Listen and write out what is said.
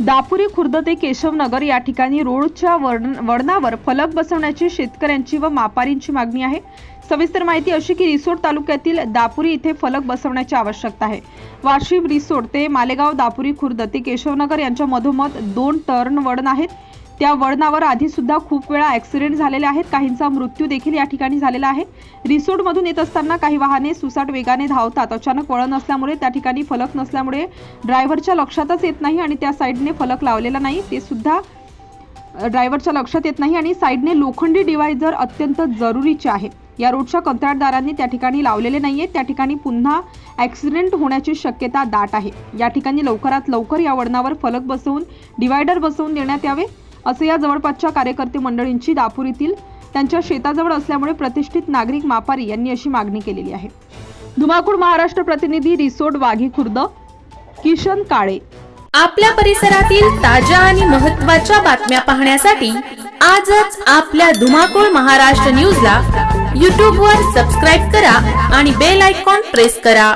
दापुरी खुर्द ते केशवनगर या ठिकाणी रोडच्या वळणावर फलक बसवण्याची शेतकऱ्यांची व मापारींची मागणी आहे. सविस्तर माहिती अशी की रिसोड तालुक्यातील दापुरी इथे फलक बसवण्याची आवश्यकता आहे. वाशिम रिसोड ते मालेगाव दापुरी खुर्द ते केशवनगर यांच्या मधोमध दोन टर्न वळण आहेत. त्या वळणावर आधी सुद्धा खूप वेळा ऍक्सिडेंट झालेले आहेत. काहींचा मृत्यू देखील या ठिकाणी झालेला आहे. रिसोडमधून येत असताना काही वाहने सुसाट वेगाने धावतात. अचानक वळण असल्यामुळे त्या ठिकाणी फलक नसल्यामुळे ड्रायव्हरच्या लक्षातच येत नाही आणि त्या साईडने फलक लावलेला नाही. ते सुद्धा ड्रायव्हरच्या लक्षात येत नाही आणि साईडने लोखंडी डिवायझर अत्यंत जरुरीचे आहे. या रोडच्या कंत्राटदारांनी त्या ठिकाणी लावलेले नाही आहेत त्या ठिकाणी पुन्हा ॲक्सिडेंट होण्याची शक्यता दाट आहे. या ठिकाणी लवकरात लवकर या वळणावर फलक बसवून डिवायडर बसवून देण्यात यावे. असं या जवळपासच्या कार्यकर्ते मंडळींची दापुरीतील त्यांच्या शेताजवळ असल्यामुळे प्रतिष्ठित नागरिक मापारी यांनी अशी मागणी केलेली आहे. धुमाकूळ महाराष्ट्र प्रतिनिधी रिसोड वाघी खुर्द किशन काळे. आपल्या परिसरातील ताज्या आणि महत्त्वाच्या बातम्या पाहण्यासाठी आजच आपल्या धुमाकूळ महाराष्ट्र न्यूजला यूट्यूबवर सबस्क्राईब करा आणि बेल आयकॉन प्रेस करा.